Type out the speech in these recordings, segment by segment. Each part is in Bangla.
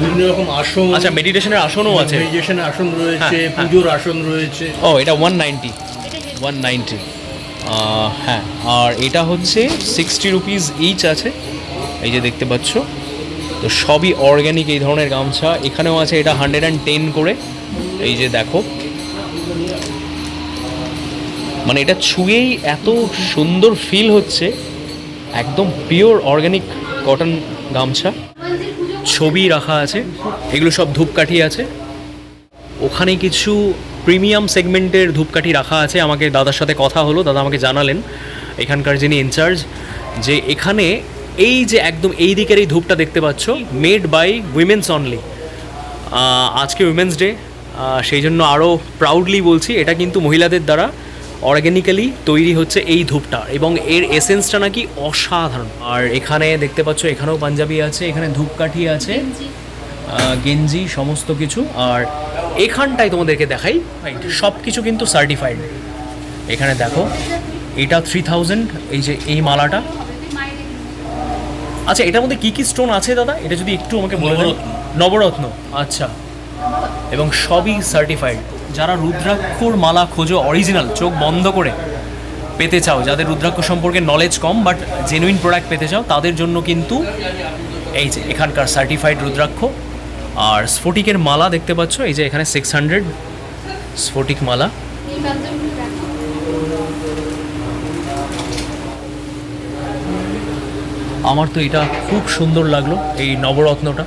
বিভিন্ন রকম আসন আচ্ছা মেডিটেশনের আসনও আছে। মেডিটেশন আসন রয়েছে হ্যাঁ, হ্যাঁ। পুজোর আসন রয়েছে। ও এটা ওয়ান নাইনটি ওয়ান নাইনটি হ্যাঁ আর এটা হচ্ছে সিক্সটি রুপিস ইচ আছে। এই যে দেখতে পাচ্ছ তো সবই অর্গ্যানিক এই ধরনের গামছা। এখানেও আছে এটা হান্ড্রেড অ্যান্ড টেন করে। এই যে দেখো। মানে এটা ছুঁয়েই এত সুন্দর ফিল হচ্ছে। একদম পিওর অর্গ্যানিক কটন গামছা। ছবি রাখা আছে, এগুলো সব ধূপকাঠি আছে। ওখানে কিছু প্রিমিয়াম সেগমেন্টের ধূপকাঠি রাখা আছে, আমাকে দাদার সাথে কথা হলো, দাদা আমাকে জানালেন, এখানকার যিনি ইনচার্জ, যে এখানে এই যে একদম এই দিকের এই ধূপটা দেখতে পাচ্ছ মেড বাই উইমেন্স অনলি আজকে উইমেন্স ডে সেই জন্য আরও প্রাউডলি বলছি, এটা কিন্তু মহিলাদের দ্বারা অর্গ্যানিক্যালি তৈরি হচ্ছে এই ধূপটা এবং এর এসেন্সটা নাকি অসাধারণ। আর এখানে দেখতে পাচ্ছ এখানেও পাঞ্জাবি আছে এখানে ধূপকাঠি আছে গেঞ্জি সমস্ত কিছু। আর এখানটায় তোমাদেরকে দেখাই সব কিছু কিন্তু সার্টিফাইড এখানে দেখো এটা থ্রি থাউজেন্ড এই যে এই মালাটা। আচ্ছা এটার মধ্যে কি কি স্টোন আছে দাদা? এটা যদি একটু আমাকে বলে নবরত্ন। আচ্ছা। এবং সবই সার্টিফাইড যারা রুদ্রাক্ষর মালা খোঁজো অরিজিনাল চোখ বন্ধ করে পেতে চাও, যাদের রুদ্রাক্ষ সম্পর্কে নলেজ কম বাট জেনুইন প্রোডাক্ট পেতে চাও, তাদের জন্য কিন্তু এই যে এখানকার সার্টিফাইড রুদ্রাক্ষ। আর স্ফটিকের মালা দেখতে পাচ্ছ, এই যে এখানে সিক্স হান্ড্রেড স্ফটিক মালা। আমার তো এটা খুব সুন্দর লাগল, এই নবরত্নটা।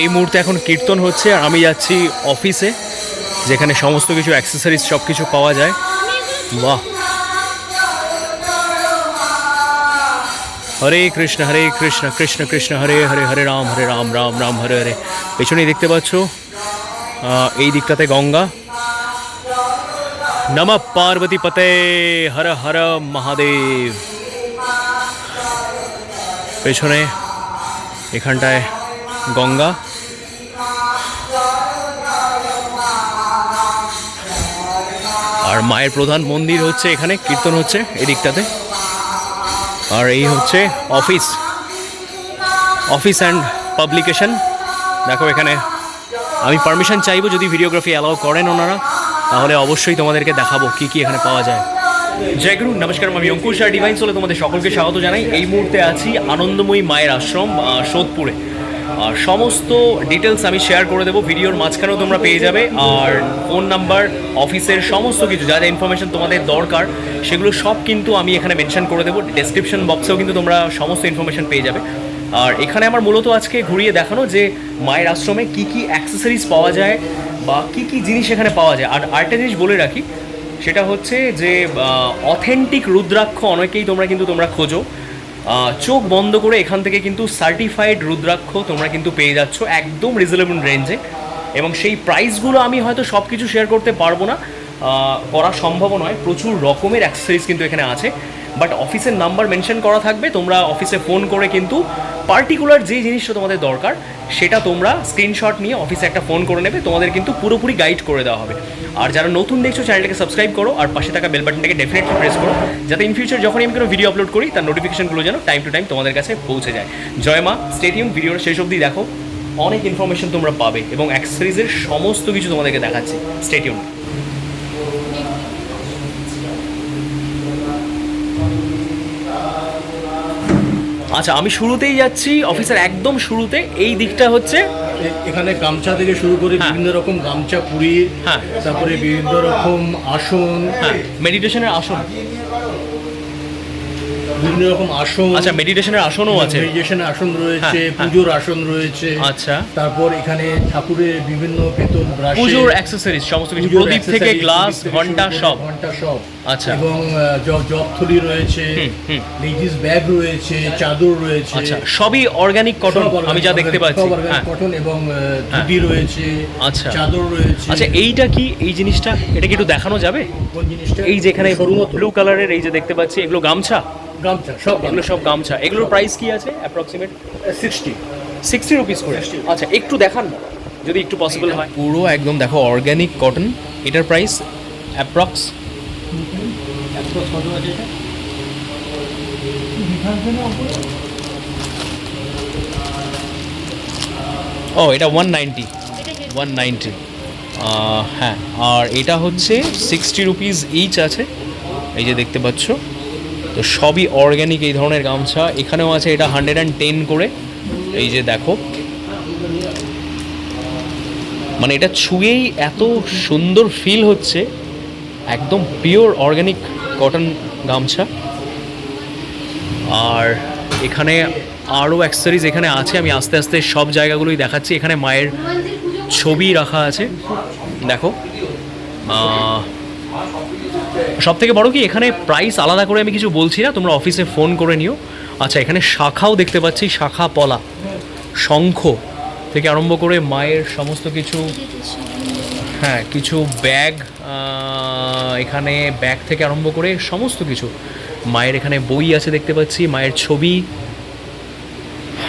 এই মুহূর্তে এখন কীর্তন হচ্ছে আর আমি যাচ্ছি অফিসে, যেখানে সমস্ত কিছু অ্যাক্সেসরিজ সব কিছু পাওয়া যায়। বাহ। হরে কৃষ্ণ হরে কৃষ্ণ কৃষ্ণ কৃষ্ণ, হরে হরে হরে রাম হরে রাম রাম রাম, হরে হরে। পেছনেই দেখতে পাচ্ছ এই দিকটাতে গঙ্গা। নম পার্বতী পতে হর হর মহাদেব পেছনে এখানটায় গঙ্গা। আর মায়ের প্রধান মন্দির হচ্ছে এখানে, কীর্তন হচ্ছে এদিকটাতে। আর এই হচ্ছে অফিস। Office and publication. দেখো এখানে। আমি পারমিশন চাইব যদি ভিডিওগ্রাফি অ্যালাউ করেন ওনারা। তাহলে অবশ্যই তোমাদেরকে দেখাবো কি কি এখানে পাওয়া যায়। জয় গুরু, নমস্কার আমি অঙ্কুশ আর ডিভাইন সোলে তোমাদের সকলকে স্বাগত জানাই। এই মুহূর্তে আছি আনন্দময়ী মায়ের আশ্রম সোদপুরে। আর সমস্ত ডিটেলস আমি শেয়ার করে দেবো, ভিডিওর মাঝখানেও তোমরা পেয়ে যাবে। আর ফোন নাম্বার অফিসের সমস্ত কিছু, যা যা ইনফরমেশন তোমাদের দরকার, সেগুলো সব কিন্তু আমি এখানে মেনশন করে দেবো। ডেসক্রিপশন বক্সেও কিন্তু তোমরা সমস্ত ইনফরমেশন পেয়ে যাবে। আর এখানে আমার মূলত আজকে ঘুরিয়ে দেখানো যে মায়ের আশ্রমে কি কি অ্যাক্সেসরিজ পাওয়া যায় বা কি কি জিনিস এখানে পাওয়া যায়। আর আরেকটা জিনিস বলে রাখি, সেটা হচ্ছে যে অথেন্টিক রুদ্রাক্ষ অনেকেই তোমরা কিন্তু তোমরা খোঁজো। চোখ বন্ধ করে এখান থেকে কিন্তু সার্টিফাইড রুদ্রাক্ষ তোমরা কিন্তু পেয়ে যাচ্ছ একদম রিজনেবল রেঞ্জে এবং সেই প্রাইসগুলো আমি হয়তো সব কিছু শেয়ার করতে পারব না। করা সম্ভব নয়, প্রচুর রকমের অ্যাক্সেসরিজ কিন্তু এখানে আছে। বাট অফিসের নাম্বার মেনশন করা থাকবে, তোমরা অফিসে ফোন করে কিন্তু পার্টিকুলার যে জিনিসটা তোমাদের দরকার, সেটা তোমরা স্ক্রিনশট নিয়ে অফিসে একটা ফোন করে নেবে, তোমাদের কিন্তু পুরোপুরি গাইড করে দেওয়া হবে। আর যারা নতুন দেখছ চ্যানেলটাকে সাবস্ক্রাইব করো, আর পাশে থাকা বেল বাটনটাকে ডেফিনেটলি প্রেস করো, যাতে ইন ফিউচার যখনই আমি কোনো ভিডিও আপলোড করি, তার নোটিফিকেশনগুলো যেন টাইম টু টাইম তোমাদের কাছে পৌঁছে যায়। জয় মা স্টেডিয়াম ভিডিওর শেষ অবধি দেখো। অনেক ইনফরমেশন তোমরা পাবে এবং অ্যাক্সেসরিজের সমস্ত কিছু তোমাদেরকে দেখাচ্ছি। স্টেডিয়াম আচ্ছা আমি শুরুতেই যাচ্ছি অফিসার একদম শুরুতে এই দিকটা হচ্ছে এখানে গামছা থেকে শুরু করে হ্যাঁ। বিভিন্ন রকম গামছা পুরি হ্যাঁ। তারপরে বিভিন্ন রকম আসন হ্যাঁ মেডিটেশনের আসন বিভিন্ন রকম আসন। আচ্ছা মেডিটেশনের আসনও আছে। মেডিটেশনের আসন রয়েছে হ্যাঁ, হ্যাঁ। পুজোর আসন রয়েছে। আচ্ছা। তারপর এখানে ঠাকুরের বিভিন্ন পেতল ব্রাশ পুজোর অ্যাক্সেসরিজ সমস্ত কিছু প্রদীপ থেকে গ্লাস ঘণ্টা সব। ঘণ্টা সব। আচ্ছা। এবং জবথলি রয়েছে। লেডিস ব্যাগ রয়েছে চাদর রয়েছে। আচ্ছা সবই অর্গানিক কটন আমি যা দেখতে পাচ্ছি। organic হ্যাঁ। কটন এবং ধুতি রয়েছে আচ্ছা। চাদর রয়েছে। আচ্ছা এইটা কি এই জিনিসটা এটা কি একটু দেখানো যাবে? কোন জিনিসটা? এই যেখানে ব্লু কালারের এই যে দেখতে পাচ্ছি এগুলো গামছা? গামছা সব এগুলো সব গামছা। এগুলোর প্রাইস কি আছে অ্যাপ্রক্সিমেট সিক্সটি সিক্সটি রুপিস করে। আচ্ছা একটু দেখান না যদি একটু পসিবল হয়। পুরো একদম দেখো অর্গানিক কটন এটার প্রাইস অ্যাপ্রক্স ও এটা ওয়ান নাইনটি ওয়ান নাইনটি হ্যাঁ আর এটা হচ্ছে সিক্সটি রুপিস ইচ আছে। এই যে দেখতে পাচ্ছ। তো সবই অর্গ্যানিক এই ধরনের গামছা। এখানেও আছে এটা হান্ড্রেড অ্যান্ড টেন করে। এই যে দেখো। মানে এটা ছুঁয়েই এত সুন্দর ফিল হচ্ছে। একদম পিওর অর্গ্যানিক কটন গামছা। আর এখানে আরও অ্যাক্সেসরিজ এখানে আছে। আমি আস্তে আস্তে সব জায়গাগুলোই দেখাচ্ছি। এখানে মায়ের ছবি রাখা আছে। দেখো। সব থেকে বড় কি, এখানে প্রাইস আলাদা করে আমি কিছু বলছি না, তোমরা অফিসে ফোন করে নিও। আচ্ছা এখানে শাখাও দেখতে পাচ্ছি, শাখা পলা, শঙ্খ থেকে আরম্ভ করে মায়ের সমস্ত কিছু হ্যাঁ কিছু ব্যাগ এখানে ব্যাগ থেকে আরম্ভ করে সমস্ত কিছু। মায়ের এখানে বই আছে দেখতে পাচ্ছি, মায়ের ছবি।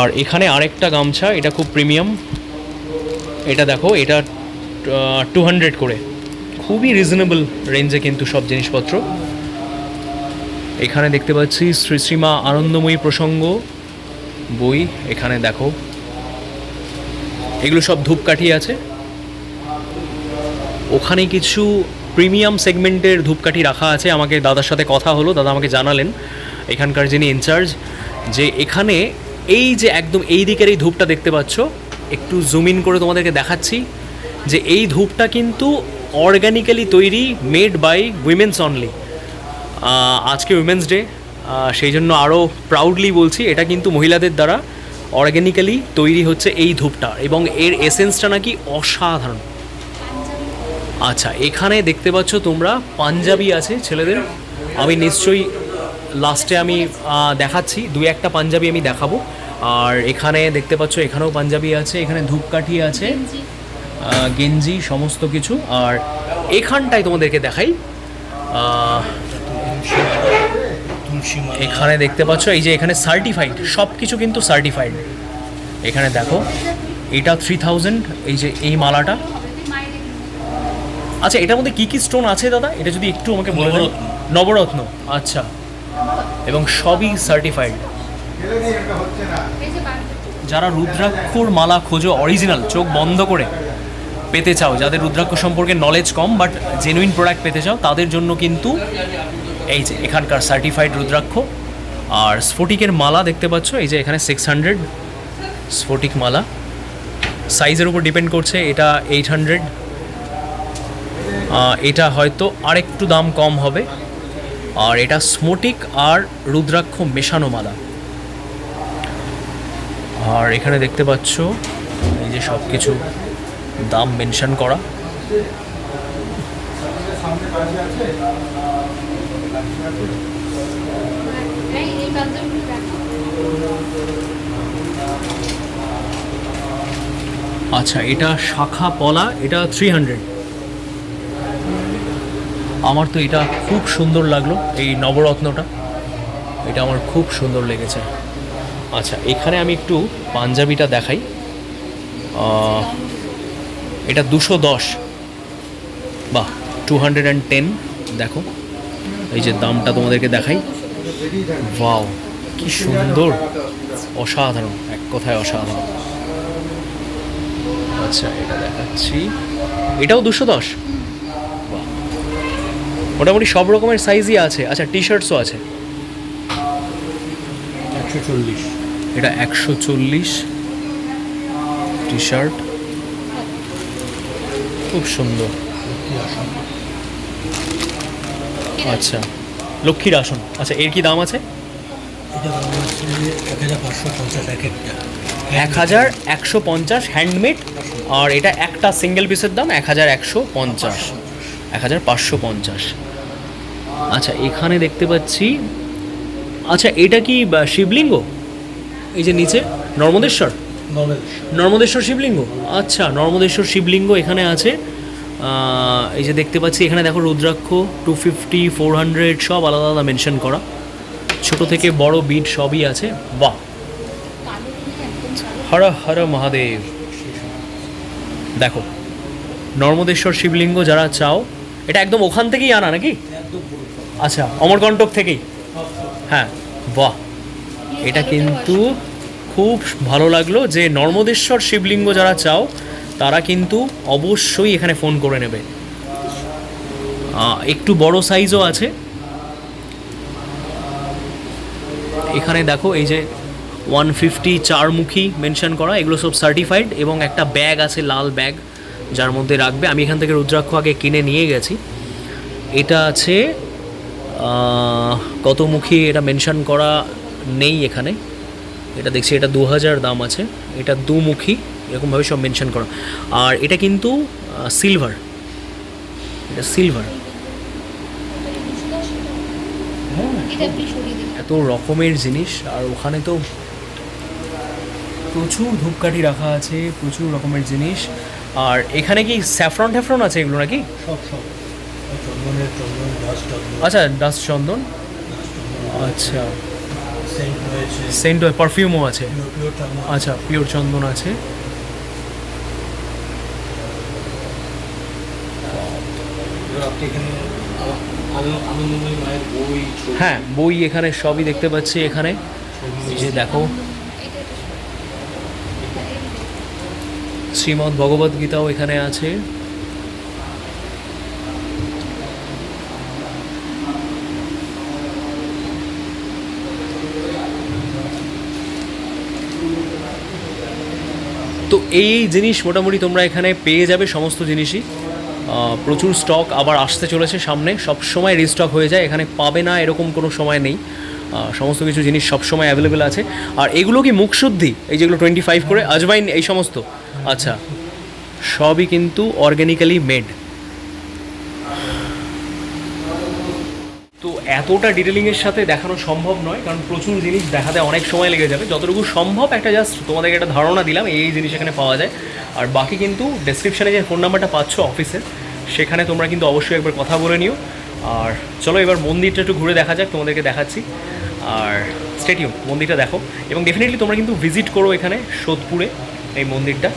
আর এখানে আরেকটা গামছা, এটা খুব প্রিমিয়াম এটা দেখো, এটা টু হান্ড্রেড করে। খুবই রিজনেবল রেঞ্জে কিন্তু সব জিনিসপত্র। এখানে দেখতে পাচ্ছি শ্রী শ্রীমা আনন্দময়ী প্রসঙ্গ, বই, এখানে দেখো। এগুলো সব ধূপকাঠি আছে। ওখানে কিছু প্রিমিয়াম সেগমেন্টের ধূপকাঠি রাখা আছে। আমাকে দাদার সাথে কথা হলো, দাদা আমাকে জানালেন, এখানকার যিনি ইনচার্জ যে এখানে এই যে একদম এই দিকের এই ধূপটা দেখতে পাচ্ছ, একটু জুম ইন করে তোমাদেরকে দেখাচ্ছি, যে এই ধূপটা কিন্তু অর্গ্যানিক্যালি তৈরি মেড বাই উইমেন্স অনলি আজকে উইমেন্স ডে সেই জন্য আরও প্রাউডলি বলছি, এটা কিন্তু মহিলাদের দ্বারা অর্গ্যানিক্যালি তৈরি হচ্ছে এই ধূপটা এবং এর এসেন্সটা নাকি অসাধারণ। আচ্ছা এখানে দেখতে পাচ্ছ তোমরা, পাঞ্জাবি আছে ছেলেদের। আমি নিশ্চয়ই লাস্টে আমি দেখাচ্ছি, দু একটা পাঞ্জাবি আমি দেখাবো। আর এখানে দেখতে পাচ্ছ, এখানেও পাঞ্জাবি আছে, এখানে ধূপকাঠি আছে। গেঞ্জি সমস্ত কিছু। আর এখানটায় তোমাদেরকে দেখাই। এখানে দেখতে পাচ্ছ এই যে এখানে সার্টিফাইড সব কিছু কিন্তু সার্টিফাইড এখানে দেখো এটা থ্রি থাউজেন্ড এই যে এই মালাটা। আচ্ছা এটার মধ্যে কী কী স্টোন আছে দাদা? এটা যদি একটু আমাকে বলে। নবরত্ন। আচ্ছা। এবং সবই সার্টিফাইড যারা রুদ্রাক্ষর মালা খোঁজো অরিজিনাল চোখ বন্ধ করে। পেতে চাও, যাদের রুদ্রাক্ষ সম্পর্কে নলেজ কম বাট জেনুইন প্রোডাক্ট পেতে চাও, তাদের জন্য কিন্তু এই যে এখানকার সার্টিফাইড রুদ্রাক্ষ, আর স্ফটিকের মালা দেখতে পাচ্ছ, এই যে এখানে সিক্স হান্ড্রেড স্ফটিক মালা। সাইজের উপর ডিপেন্ড করছে, এটা এইট হান্ড্রেড এটা হয়তো আরেকটু দাম কম হবে। আর এটা স্মোটিক আর রুদ্রাক্ষ মেশানো মালা। আর এখানে দেখতে পাচ্ছ, এই যে সব কিছু দাম মেনশন করা। আচ্ছা এটা শাখা পলা, এটা থ্রি হান্ড্রেড আমার তো এটা খুব সুন্দর লাগল, এই নবরত্নটা। এটা আমার খুব সুন্দর লেগেছে। আচ্ছা এখানে আমি একটু পাঞ্জাবিটা দেখাই। এটা দুশো দশ। বাহ টু হান্ড্রেড অ্যান্ড টেন দেখো। এই যে দামটা তোমাদেরকে দেখাই। ওয়াও কি সুন্দর। অসাধারণ এক কথায় অসাধারণ। আচ্ছা এটা দেখাচ্ছি। এটাও দুশো দশ। মোটামুটি সব রকমের সাইজই আছে। আচ্ছা টি শার্টসও আছে। একশো চল্লিশ। এটা একশো চল্লিশ। টি শার্ট খুব সুন্দর। আচ্ছা লক্ষ্মীর আসন। আচ্ছা এর কি দাম আছে? এক হাজার একশো পঞ্চাশ হ্যান্ডমেড, আর এটা একটা সিঙ্গেল পিসের দাম এক হাজার একশো পঞ্চাশ। এক হাজার পাঁচশো পঞ্চাশ। আচ্ছা এখানে দেখতে পাচ্ছি আচ্ছা এটা কি শিবলিঙ্গ? এই যে নিচে, নর্মদেশ্বর? নর্মদেশ্বর। শিবলিঙ্গ? আচ্ছা নর্মদেশ্বর শিবলিঙ্গ এখানে আছে। এই যে দেখতে পাচ্ছি, এখানে দেখো rudraksha two fifty four hundred সব আলাদা আলাদা মেনশন করা। ছোট থেকে বড় বিট সবই আছে। কালো হর হর মহাদেব। দেখো, নর্মদেশ্বর শিবলিঙ্গ যারা চাও, এটা একদম ওখান থেকেই আনা নাকি। আচ্ছা অমরকণ্টক থেকেই। হ্যাঁ বাহ! এটা কিন্তু খুব ভালো লাগল যে নর্মদেশ্বর শিবলিঙ্গ যারা চাও, তারা কিন্তু অবশ্যই এখানে ফোন করে নেবে। একটু বড় সাইজও আছে। এখানে দেখো এই যে ওয়ান ফিফটি চারমুখী মেনশন করা, এগুলো সব সার্টিফাইড এবং একটা ব্যাগ আছে, লাল ব্যাগ, যার মধ্যে রাখবে। আমি এখান থেকে রুদ্রাক্ষ আগে কিনে নিয়ে গেছি। এটা আছে কতমুখী এটা মেনশন করা নেই এখানে। এটা দেখছি এটা দু হাজার দাম আছে। এটা দুমুখী এরকমভাবে সব মেনশন করা। আর এটা কিন্তু সিলভার এটা সিলভার সরিয়ে দিন। এত রকমের জিনিস আর ওখানে তো প্রচুর ধূপকাঠি রাখা আছে প্রচুর রকমের জিনিস। আর এখানে কি স্যাফরন ট্যাফরন আছে এগুলো নাকি? সব আচ্ছা ডাস্ট চন্দন। আচ্ছা। সেন্ট পারফিউমও আছে। আচ্ছা পিওর চন্দন আছে। হ্যাঁ বই এখানে সবই দেখতে পাচ্ছি এখানে। যে দেখো। শ্রীমদ্ ভগবদ্গীতাও এখানে আছে। তো এই জিনিস মোটামুটি তোমরা এখানে পেয়ে যাবে সমস্ত জিনিসই। প্রচুর স্টক আবার আসতে চলেছে সামনে। সব সময় রিস্টক হয়ে যায়, এখানে পাবে না এরকম কোনো সময় নেই। সমস্ত কিছু জিনিস সবসময় অ্যাভেলেবেল আছে। আর এগুলো কি মুখশুদ্ধি? এই যেগুলো টোয়েন্টি ফাইভ করে, আজবাইন এই সমস্ত? আচ্ছা সবই কিন্তু অর্গ্যানিক্যালি মেড তো এতটা ডিটেলিংয়ের সাথে দেখানো সম্ভব নয়, কারণ প্রচুর জিনিস দেখাতে অনেক সময় লেগে যাবে। যতটুকু সম্ভব, একটা জাস্ট তোমাদেরকে একটা ধারণা দিলাম, এই জিনিস এখানে পাওয়া যায়। আর বাকি কিন্তু ডেসক্রিপশানে যে ফোন নাম্বারটা পাচ্ছ অফিসের সেখানে তোমরা কিন্তু অবশ্যই একবার কথা বলে নিও। আর চলো এবার মন্দিরটা একটু ঘুরে দেখা যাক, তোমাদেরকে দেখাচ্ছি। আর স্টেডিয়াম মন্দিরটা দেখো। এবং ডেফিনেটলি তোমরা কিন্তু ভিজিট করো এখানে, সোদপুরে, এই মন্দিরটা।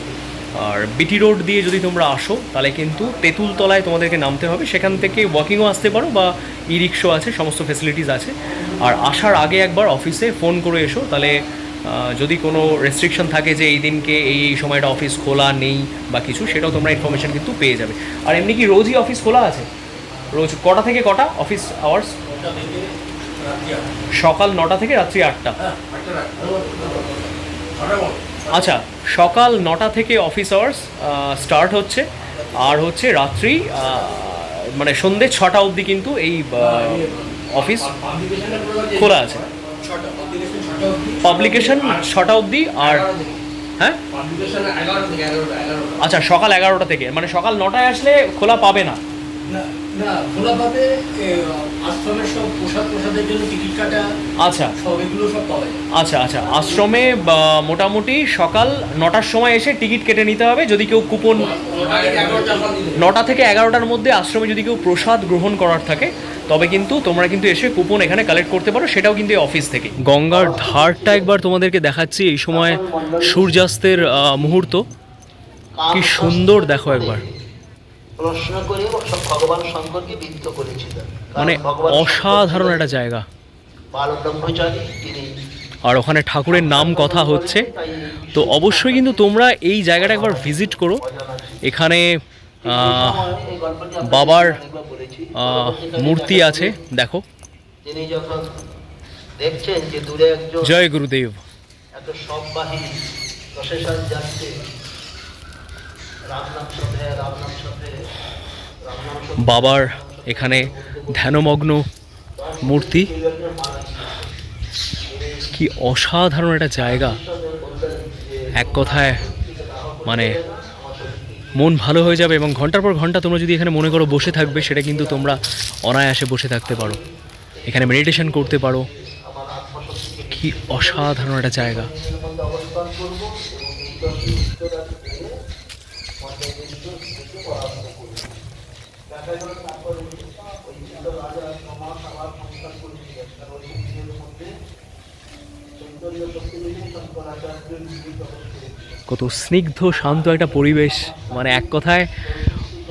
আর বিটি রোড দিয়ে যদি তোমরা আসো তাহলে কিন্তু তেঁতুলতলায় তোমাদেরকে নামতে হবে সেখান থেকে ওয়াকিংও আসতে পারো বা ই রিক্সো আছে সমস্ত ফেসিলিটিস আছে আর আসার আগে একবার অফিসে ফোন করে এসো তাহলে যদি কোনো রেস্ট্রিকশন থাকে যে এই দিনকে এই এই সময়টা অফিস খোলা নেই বা কিছু সেটাও তোমরা ইনফরমেশন কিন্তু পেয়ে যাবে আর এমনি কি রোজই অফিস খোলা আছে রোজ কটা থেকে কটা অফিস আওয়ার্স সকাল নটা থেকে রাত্রি আটটা আচ্ছা সকাল নটা থেকে অফিস আওয়ার্স স্টার্ট হচ্ছে। আর হচ্ছে রাত্রি মানে সন্ধে ছটা অবধি কিন্তু এই অফিস খোলা আছে। পাবলিকেশন ছটা অবধি আর হ্যাঁ? আচ্ছা সকাল এগারোটা থেকে। মানে সকাল নটায় আসলে খোলা পাবে না না না খোলা পাবে এ, আশ্রমের সব প্রসাদ প্রসাদের জন্য টিকিট কাটা আচ্ছা। সব এগুলো সব পাওয়া যায়। আচ্ছা আচ্ছা। আশ্রমে মোটামুটি সকাল নটার সময় এসে টিকিট কেটে নিতে হবে যদি কেউ কুপন। নটা থেকে এগারোটার মধ্যে আশ্রমে যদি কেউ প্রসাদ গ্রহণ করার থাকে তবে কিন্তু তোমরা কিন্তু এসে কুপন এখানে কালেক্ট করতে পারো সেটাও কিন্তু এই অফিস থেকে। গঙ্গার ধারটা একবার তোমাদেরকে দেখাচ্ছি এই সময় সূর্যাস্তের মুহূর্ত। কি সুন্দর দেখো একবার। প্রশ্ন করে সব ভগবান শঙ্করকে বিদ্ধ করেছিলেন কারণ মানে অসাধারণ একটা জায়গা। বাল ব্রহ্মচারী তিনি আর ওখানে ঠাকুরের নাম কথা হচ্ছে। তো অবশ্যই কিন্তু তোমরা এই জায়গাটা একবার ভিজিট করো। এখানে বাবার, মূর্তি আছে দেখো। তিনি যখন দেখছেন যে দূরে একজন জয় গুরুদেব। এত যাচ্ছে রামনাম সাথে রামনাম সাথে বাবার এখানে ধ্যানমগ্ন মূর্তি। কি অসাধারণ একটা জায়গা। এক কথায় মানে মন ভালো হয়ে যাবে এবং ঘণ্টার পর ঘণ্টা তোমরা যদি এখানে মনে করো বসে থাকবে, সেটা কিন্তু তোমরা অনায়াসে বসে থাকতে পারো। এখানে মেডিটেশন করতে পারো। কি অসাধারণ একটা জায়গা। কত স্নিগ্ধ, শান্ত একটা পরিবেশ। মানে এক কথায়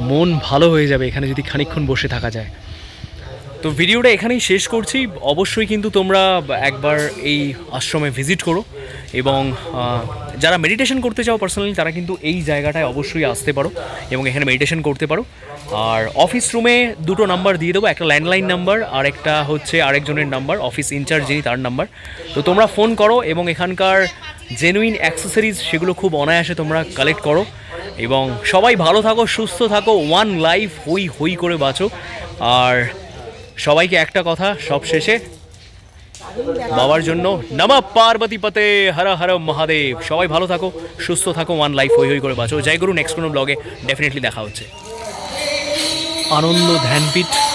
মন ভালো হয়ে যাবে এখানে যদি খানিকক্ষণ বসে থাকা যায়। তো ভিডিওটা এখানেই শেষ করছি। অবশ্যই কিন্তু তোমরা একবার এই আশ্রমে ভিজিট করো। এবং যারা মেডিটেশন করতে চাও পার্সোনালি তারা কিন্তু এই জায়গাটায় অবশ্যই আসতে পারো এবং এখানে মেডিটেশন করতে পারো। আর অফিস রুমে দুটো নাম্বার দিয়ে দেবো, একটা ল্যান্ডলাইন নাম্বার আর একটা হচ্ছে আরেকজনের নাম্বার অফিস ইনচার্জ যিনি তার নাম্বার তো তোমরা ফোন করো এবং এখানকার জেনুইন অ্যাক্সেসরিজ সেগুলো খুব অনায়াসে তোমরা কালেক্ট করো। এবং সবাই ভালো থাকো, সুস্থ থাকো ওয়ান লাইফ হই হই করে বাঁচো। আর সবাইকে একটা কথা সব শেষে বাবার জন্য নমা পার্বতী পতে, হর হর মহাদেব। সবাই ভালো থাকো, সুস্থ থাকো ওয়ান লাইফ হই হই করে বাঁচো। জয় গুরু নেক্সট কোনো ব্লগে ডেফিনেটলি দেখা হচ্ছে। আনন্দ ধ্যানপীঠ।